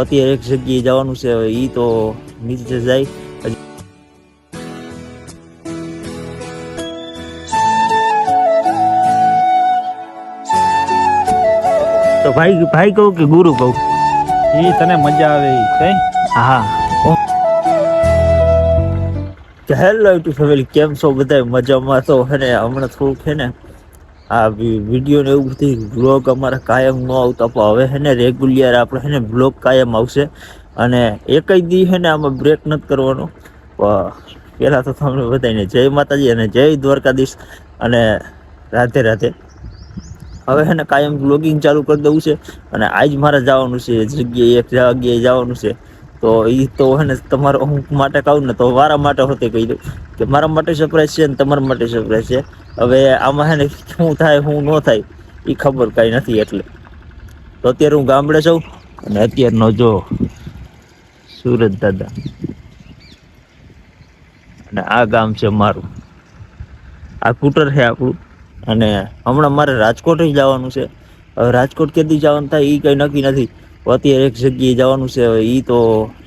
અત્યારે એક જગ્યાએ જવાનું છે હવે એ તો નીચે જાય. તો ભાઈ ભાઈ કહું કે ગુરુ કહું? એ તને મજા આવે કઈ? હા. કે હેલો ટુ ફેમિલી કેમ છો? બધા મજામાં તો અને ને હમણાં થોડુંક છે ને આ વીડિયો ને એવું બધી બ્લોગ અમારા કાયમ ન આવતા, પણ હવે હે ને રેગ્યુલર આપણે હે ને બ્લોગ કાયમ આવશે. અને એક જ દી હે ને આમાં બ્રેક નથી કરવાનો. પહેલાં તો તમને બધાને જય માતાજી અને જય દ્વારકાધીશ અને રાધે રાધે. હવે હે ને કાયમ બ્લોગિંગ ચાલુ કરી દઉં છે. અને આજ મારે જવાનું છે, જગ્યાએ એક જગ્યાએ જવાનું છે. તો એ તો હોય ને, તમારો હું માટે કહું ને, તો મારા માટે હોતે કહી દઉં કે મારા માટે સરપ્રાઈઝ છે ને તમારા માટે સરપ્રાઈઝ છે. હવે આમાં હે ને, શું થાય, શું ન થાય એ ખબર કાંઈ નથી એટલે. તો અત્યારે હું ગામડે છું અને અત્યારનો જો સુરત દાદા. અને આ ગામ છે મારું. આ કૂટર છે આપણું. અને હમણાં મારે રાજકોટ જ જવાનું છે. હવે રાજકોટ કેદી જવાનું થાય એ કંઈ નક્કી નથી. અત્યારે એક જગ્યાએ જવાનું છે. હવે એ તો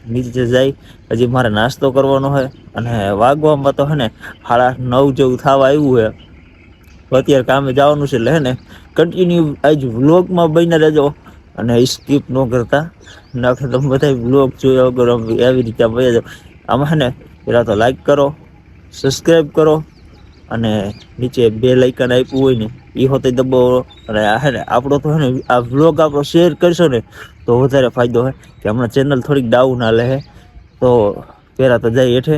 નીચે જાય. હજી મારે નાસ્તો કરવાનો છે અને વાગવામાં તો હે ને સાડા નવ જેવું થવા આવ્યું છે. અત્યારે કામે જવાનું છે એટલે હે ને કન્ટિન્યુ આજ વ્લોગમાં બની રહેજો. અને સ્કીપ ન કરતા. નાખે તમે બધા વ્લોગ જોયા વગર એવી રીતે જાઓ આમાં હે ને પહેલાં તો લાઈક કરો સબસ્ક્રાઈબ કરો અને નીચે બે લાઇકન આપ્યું હોય ને એ હોતે દબાવો અને આપણો તો ને, આ વ્લોગ આપણો શેર કરશો ને, તો વધારે ફાયદો હોય કે હમણાં ચેનલ થોડીક ડાઉન હાલે હે. તો પહેલાં તો જાય હેઠે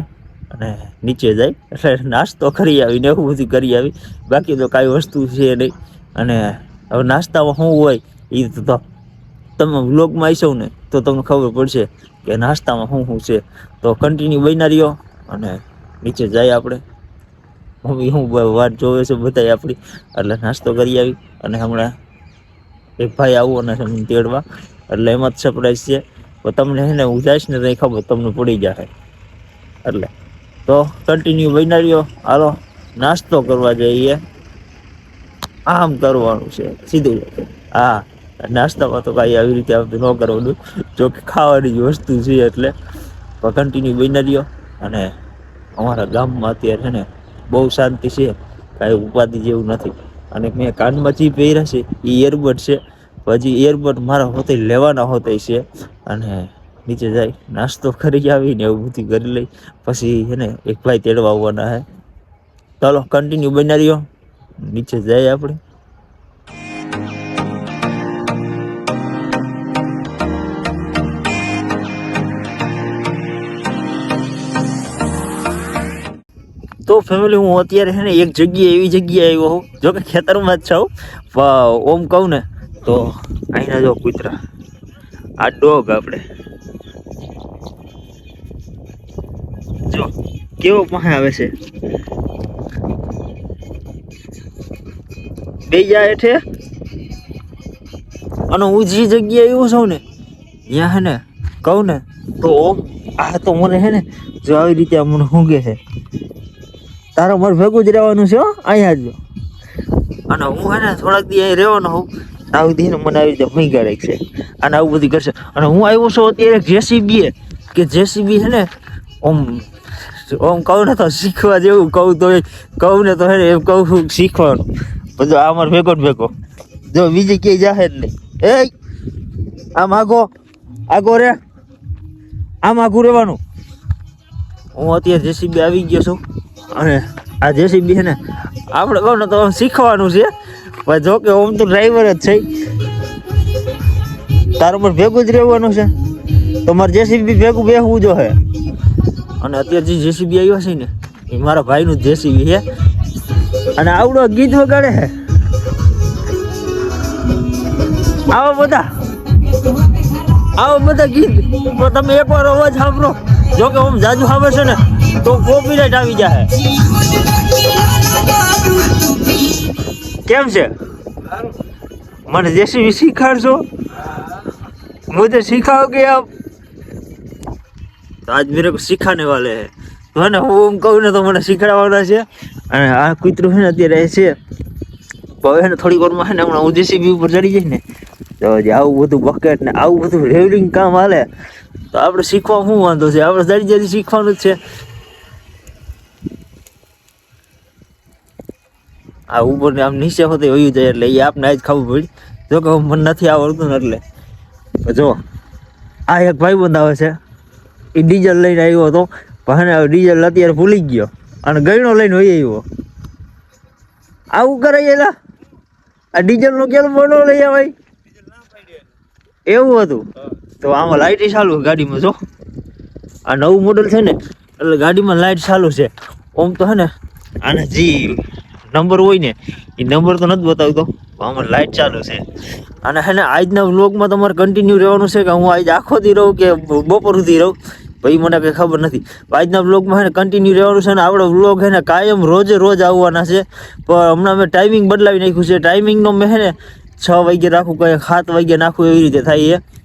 અને નીચે જાય. એટલે નાસ્તો કરી આવી ને એવું બધું કરી આવી. બાકી તો કાંઈ વસ્તુ છે નહીં. અને હવે નાસ્તામાં શું હોય એ તો તમે વ્લોગમાં આવીશો ને, તો તમને ખબર પડશે કે નાસ્તામાં શું શું છે. તો કન્ટિન્યુ બન્યા અને નીચે જાય આપણે. મમ્મી, હું વાત જોવે છે બધાય આપણી. એટલે નાસ્તો કરી આવી અને હમણાં એક ભાઈ આવું અને મને તેડવા. એટલે એમાં જ સરપ્રાઈઝ છે. તો તમને હે ને, હું જઈશ ને તો ખબર તમને પડી જશે એટલે તો કન્ટિન્યુ બન્યા રહ્યો હાલો, નાસ્તો કરવા જઈએ. આમ કરવાનું છે, સીધું. હા, નાસ્તામાં તો કાંઈ આવી રીતે આવતું ન કરવાનું. જો કે ખાવાની જ વસ્તુ છે, એટલે કન્ટિન્યુ બન્યા રહ્યો અને અમારા ગામમાં અત્યારે છે ને બહુ શાંતિ છે. કાંઈ ઉપાધિ જેવું નથી. અને મેં કાનમાં જે પહેર્યા છે, એ એરબડ છે. હજી એરબડ મારા હોતે લેવાના હોતે છે. અને નીચે જાય, નાસ્તો કરી આવીને એવું બધું કરી લઈ. પછી એને એક ભાઈ તેડવા આવવાના હે. ચાલો કન્ટિન્યુ બન્યા રહ્યો. નીચે જાય આપણે. તો ફેમિલી હું અત્યારે છે ને એક જગ્યાએ એવી જગ્યાએ આવ્યો હોઉં જો કે ખેતરમાં જ છું. ઓમ કહું ને, તો અહીંના જો કૂતરા. આ ડોગ આપણે. જો, કેવો પાસે આવે છે? બે જાય હેઠે. અને હું જે જગ્યાએ આવ્યો છું ને ત્યાં હે ને, કહું ને, તો ઓમ આ તો મને હે ને, જો આવી રીતે મને ઊંઘે છે. તારો મારે ભેગું જ રહેવાનું છે અહીંયા જ. અને હું હે ને થોડાક દી અહીં રહેવાનો હોઉં. આવી દી ને મને આવી રીતે ભૂંગા રાખશે. અને આવું બધું કરશે. અને હું આવ્યો છું અત્યારે જેસીબી કે જેસીબી છે ને, ઓમ ઓમ કહું ને તો શીખવા જેવું કહું તો કહું ને તો હે એમ કહું છું શીખવાનું. બધું આ મારો ભેગો ભેગો. જો બીજી ક્યાંય જાહે જ નહીં. એ આમ આગો આગો રે. આમ આગું રહેવાનું. હું અત્યારે જેસીબી આવી ગયો છું. અને આ જેસીબી ને, આપણે કહું ને તો શીખવાનું છે. પણ જો કે ઓમ તો ડ્રાઈવર જ છે. તારું પણ ભેગું જ રહેવાનું છે. તો મારે જેસીબી ભેગું બેસવું જો હે. અને અત્યારે જે જેસીબી આવ્યો છે ને, એ મારા ભાઈનું જેસીબી છે. અને આવડો ગીત વગાડે છે આવો બધા. આવો બધા ગીત. તો તમે એકવાર અવાજ સાંભળો. જો કે આમ જાજુ આવે છે ને. તો કોપીરાઈટ આવી જાય કેમ છે? મને જેસીબી શીખાડશો? હું તો શીખાવ કે આપ આજ મેરે શીખાને વાલે હે. મને હું એમ કહું ને તો મને શીખવાડવાના છે. અને આ કૂતરું છે ને અત્યારે છે. હવે એને થોડીક વારમાં ને હમણાં હું જેસીબી ઉપર ચડી જઈશ ને, તો જે આવું બધું બકેટ ને આવું બધું રેવલિંગ કામ હાલે. તો આપણે શીખવા શું વાંધો છે? આપણે દરિયાથી શીખવાનું જ છે. આ ઉપર આમ નીચે હોતી વયું જાય એટલે એ આપને આજ ખબર પડી. જો કે મને નથી આવડતું ને એટલે. જો, આ એક ભાઈ બંધ આવે છે. એ ડીઝલ લઈને આવ્યો હતો. પણ ડીઝલ અત્યારે ભૂલી ગયો. અને ગયણો લઈને હોય આવ્યો. આવું કરે એલા આ ડીઝલનો કેમ મોડો લઈ આવે એવું હતું. તો આમાં લાઇટ ચાલુ ગાડીમાં, જો. આ નવું મોડલ છે ને, એટલે ગાડીમાં લાઇટ ચાલુ છે. ઓમ તો હે ને, આને જી નંબર હોય ને, એ નંબર તો નથી બતાવતો. અમારે લાઇટ ચાલુ છે. અને હે ને, આજના વ્લોગમાં તમારે કન્ટિન્યુ રહેવાનું છે કે હું આજ આખો દી રહું કે બપોર સુધી રહું? ભાઈ મને કંઈ ખબર નથી. આજના વ્લોગમાં હે કન્ટિન્યુ રહેવાનું છે ને આપણો વ્લોગ હે ને, કાયમ રોજે રોજ આવવાના છે. પણ હમણાં મેં ટાઈમિંગ બદલાવી નાખ્યું છે. ટાઈમિંગનો મેં હે ને, છ વાગે રાખું કંઈ સાત વાગે નાખું એવી રીતે થાય છે.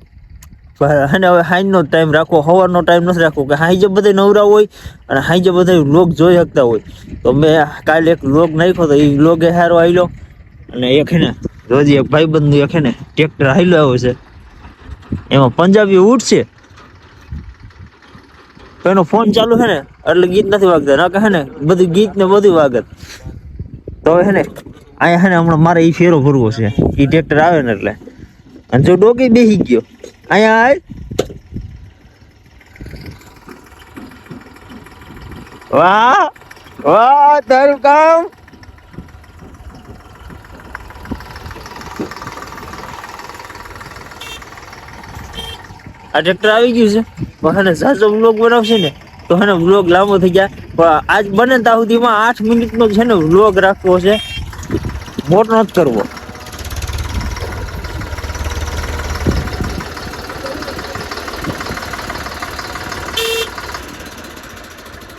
પણ હે ને હવે હાઈનો ટાઈમ રાખો સવારનો ટાઈમ નથી રાખવો, કે હાંજે બધા નવરા હોય અને હાંજે બધા લોક જોઈ શકતા હોય. તો મેં કાલે એક લોક નાખ્યો તો એ લોગે હારો આવેલો અને એક હે ને, રોજ એક ભાઈબંધનું એક હે ને ટ્રેક્ટર હાલ્યો આવ્યો છે. એમાં પંજાબી ઊંટ છે. એનો ફોન ચાલુ છે ને, એટલે ગીત નથી વાગતા. ના કહે ને, બધું ગીત ને બધું વાગત તો હે ને, અહીંયા હે ને હમણાં મારે એ ફેરો ભરવો છે. એ ટ્રેક્ટર આવે ને એટલે. અને જો ડોકી બેસી ગયો. અહીંયા આય. વાહ વાહ, તારું કામ. આ ટ્રેક્ટર આવી ગયું છે. પણ હે ને ઝાઝો વ્લોગ બનાવશે ને, તો હે ને વ્લોગ લાંબો થઈ જાય. પણ આજ બને ત્યાં સુધીમાં આઠ મિનિટનો છે ને વ્લોગ રાખવો છે. મોટો નથી કરવો.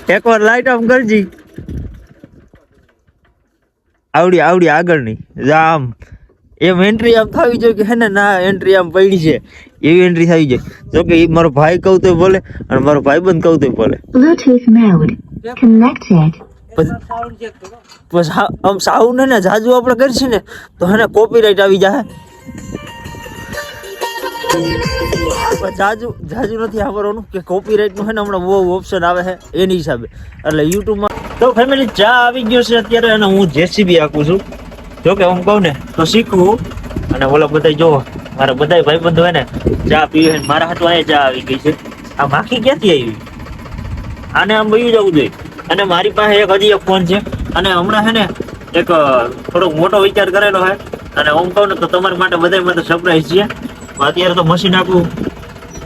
એકવાર લાઈટ આમ કરજી. આવડી આવડી આગળની. આમ. એમ એન્ટ્રી આમ થવી જોઈએ કે હે ને ના એન્ટ્રી આમ પડી છે. એવી એન્ટ્રી થવી જોઈએ. જો કે એ મારો ભાઈ કહું તો બોલે અને મારો ભાઈબંધ કહું તો બોલે Bluetooth પછી પછી આમ સાઉન્ડ હે ને જાજુ આપણે કરીશું ને તો હે ને કોપીરાઇટ આવી જાય જાજુ જાજુ નથી આવવાનું કે કોપીરાઇટનું હે ને હમણાં બહુ ઓપ્શન આવે છે એની હિસાબે. એટલે યુટ્યુબમાં તો ફેમિલી ચા આવી ગયો છે અત્યારે અને હું જેસીબી આપું છું. જો કે હું કહું ને તો શીખવું. અને ઓલા બધા જો મારા બધા ભાઈબંધો હોય ને ચા પીવે મારા હાથમાં એ ચા આવી ગઈ છે. આ માખી ક્યાંથી આવી? આને આમ બયું જવું જોઈએ. અને મારી પાસે એક હજી એક ફોન છે. અને હમણાં છે ને એક થોડોક મોટો વિચાર કરેલો છે અને હું કહું ને તો તમારા માટે બધા માટે સરપ્રાઈઝ છે. અત્યારે તો મશીન આખું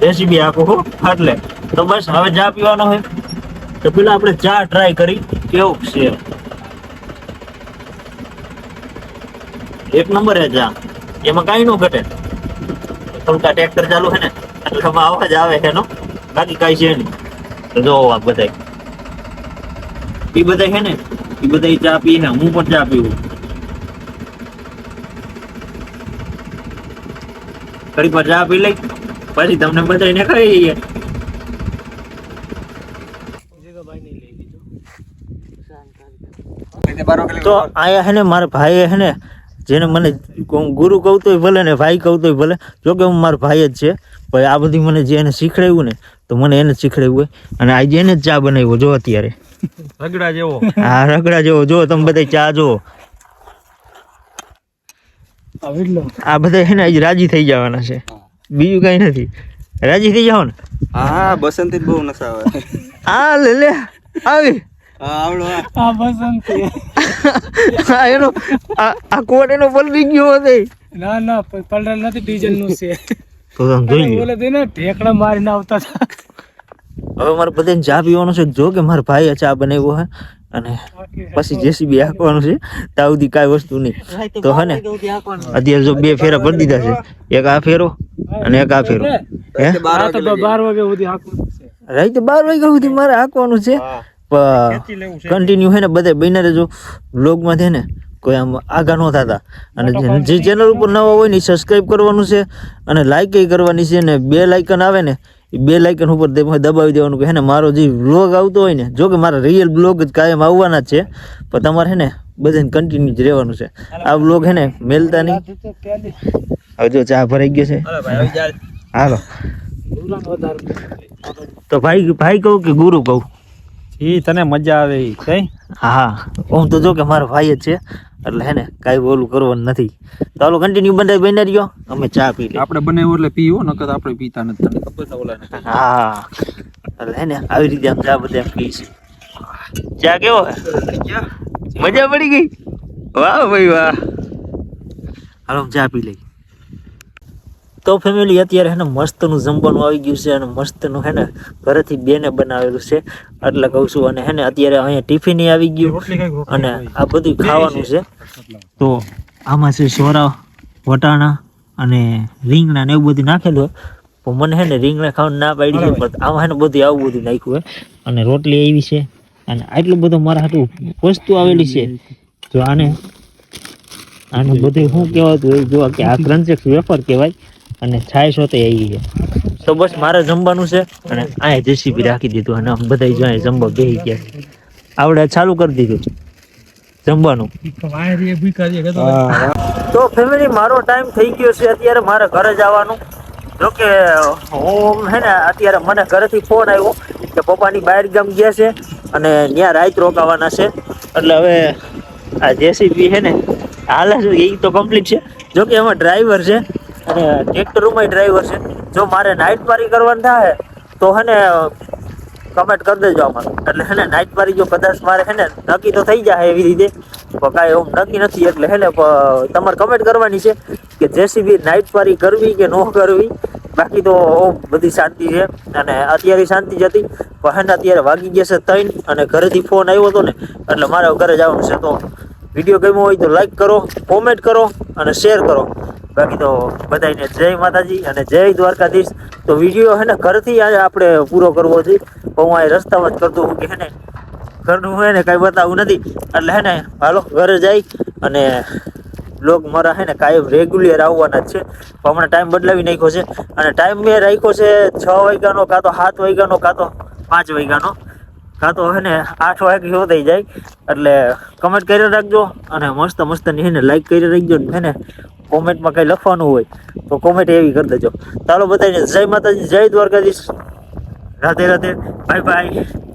રેસીપી આખું હો એટલે તો બસ, હવે ચા પીવાનો હોય તો પેલા આપણે ચા ટ્રાય કરી, કેવું છે? એક નંબર હે ચા. એમાં કાંઈ ન ઘટે. થોડુંક ટ્રેક્ટર ચાલુ છે ને, એટલે અવાજ આવે છે એનો. બાકી કાંઈ છે નહીં. જોવો આ બધાય. એ બધા છે ને એ બધા ચા પીએ હું પણ ચા પીવું. ઘડી પર ચા પી લઈ. પછી તમને બધાને કહી દઈએ. તો આયા હે ને મારા ભાઈએ હે ને જેને મને ગુરુ કહું તોય ભલે ને ભાઈ કહું તોય ભલે જોકે હું મારા ભાઈ જ છે ભાઈ આ બધી મને જે એને શીખડાવ્યું ને તો મને એને જ શીખડાવ્યું હોય. અને આજે એને જ ચા બનાવ્યો જો અત્યારે. રગડા જેવો. હા રગડા જેવો જો તમે બધા ચા જો આ બધા છે ને આજે રાજી થઈ જવાના છે. બીજું કઈ નથી. રાજી થઈ જાવ ને. હા બસંતી બહુ નસાવે આ લે લે આવી. હા હા. આ બસંતી. આ એનો આ આ કોટ એનો પલટી ગયો હતો ના ના પ- નથી ડીઝલનું છે. તો તમે જોઈ બોલે તે ને ઢેકડા મારીને આવતા હતા. હવે મારે બધાને ચા પીવાનો છે. જો કે મારા ભાઈએ ચા બનાવ્યો હે. અને પછી જેસીબી હાંકવાનું છે. તાવથી સુધી કાંઈ વસ્તુ નહીં. તો હે ને અત્યારે જો બે ફેરા ભરી દીધા છે. એક આ ફેરો અને એક આ ફેરો. હે બાર આ વાગે બાર વાગે સુધી રાતે બાર વાગ્યા સુધી મારે હાંકવાનું છે. પણ કન્ટિન્યુ હે ને બધે બને રહેજો. બ્લોગમાં છે ને કોઈ આમ આગા ન થતા. અને જે- જે ચેનલ ઉપર નવા હોય ને સબસ્ક્રાઇબ કરવાનું છે. અને લાઈક કરવાની છે ને બે લાઇકન આવે ને બે લાઇકન ઉપર દબ- દબાવી દેવાનું કે હે ને મારો જે બ્લોગ આવતો હોય ને જો કે મારા રિયલ બ્લોગ જ કાયમ આવવાના જ છે પણ તમારે હે ને બધાને કન્ટિન્યુ જ રહેવાનું છે. આ બ્લોગ હે ને મેલતા નહીં. હવે જો ચા ભરાઈ ગયો છે. હાલો તો ભાઈ ભાઈ કહું કે ગુરુ કહું? ઈ તને મજા આવે ઈ કઈ હા હું. તો જો કે મારો ભાઈ જ છે એટલે હે ને કાંઈ બોલું કરવાનું નથી. તો ચાલો કન્ટિન્યુ બંધાઈ બની રહ્યો અમે ચા પી લઈએ. આપણે બનાવ્યું એટલે પીવો નકર આપણે પીતા નથી. તને ખબર છે ઓલા ને હા એટલે હે ને આવી રીતે આમ ચા બધા પીશ ચા કેવો? મજા પડી ગઈ? વાહ ભાઈ વાહ. હાલો ચા પી લઈ તો ફેમિલી અત્યારે હે ને મસ્તનું જમવાનું આવી ગયું છે અને મસ્તનું હે ને ઘરેથી બેને બનાવેલું છે. એટલે કહું છું અને હે ને અત્યારે અહીંયા ટિફિન આવી ગયું અને આ બધું ખાવાનું છે. તો આમાં છે સોરા વટાણા અને રીંગણા ને એવું બધું નાખેલું હોય. પણ મને હે ને રીંગણા ખાવાનું ના પાડી છે પણ આમાં હે ને બધું આવું બધું નાખ્યું હોય. અને રોટલી એવી છે અને આટલું બધું મારા હાટું વસ્તુ આવેલી છે. જો આને આનું બધું શું કહેવાતું હોય? જો કે આ ક્રંચેક્સ વેફર કહેવાય. અને છાશ હોતે આવી ગયા તો બસ મારે જમવાનું છે અને આ જેસીબી રાખી દીધું અને આમ બધા જો અહીંયા જમવા બે ગયા. આવડે ચાલુ કરી દીધું જમવાનું. તો ફેમિલી મારો ટાઈમ થઈ ગયો છે, અત્યારે મારે ઘરે જવાનું. જો કે હું હે ને અત્યારે મને ઘરેથી ફોન આવ્યો કે પપ્પાની બહાર ગામ ગયા છે અને ત્યાં રાત રોકાવાના છે. એટલે હવે આ જેસીબી છે ને હાલે છે એ તો કમ્પ્લીટ છે. જો કે એમાં ડ્રાઈવર છે અને ટ્રેક્ટરોમાં ડ્રાઈવર છે. જો મારે નાઇટ પારી કરવાની થાય, તો હે ને કમેન્ટ કરી દેજો અમારે એટલે હે ને નાઇટ પારી જો કદાચ મારે હે ને, નક્કી તો થઈ જાય એવી રીતે. પણ કાંઈ એવું નક્કી નથી, એટલે હે ને તમારે કમેન્ટ કરવાની છે કે જેસીબી નાઇટ પારી કરવી કે ન કરવી. બાકી તો બધી શાંતિ છે. અને અત્યારે શાંતિ જ હતી. પણ અત્યારે વાગી ગયા છે ત્રણ અને ઘરેથી ફોન આવ્યો હતો ને, એટલે મારે ઘરે જવાનું છે. તો વીડિયો ગમ્યો હોય તો લાઈક કરો કોમેન્ટ કરો અને શેર કરો. બાકી તો બધાને જય માતાજી અને જય દ્વારકાધીશ. તો વીડિયો હે ને ઘરથી આજે આપણે પૂરો કરવો છે. હું આ રસ્તામાં જ કરતો હું કે હે ને, ઘરનું હે ને કાંઈ બતાવું નથી. એટલે હે ને, હાલો, ઘરે જઈ અને લોક મારા હે ને કાયમ રેગ્યુલર આવવાના જ છે. હમણાં ટાઈમ બદલાવી નાખ્યો છે. અને ટાઈમ મેં રાખ્યો છે છ વાગ્યાનો, કાં તો સાત વાગ્યાનો, કાં તો પાંચ વાગ્યાનો. કાં તો હે ને આઠ વાગ્યો થઈ જાય, એટલે કમેન્ટ કરી રાખજો અને મસ્ત મસ્તની ને લાઈક કરી રાખજો ને ને કોમેન્ટમાં કંઈ લખવાનું હોય તો કોમેન્ટ એવી કરી દેજો. ચાલો બધાને જય માતાજી, જય દ્વારકાધીશ. રાધે રાધે. Bye bye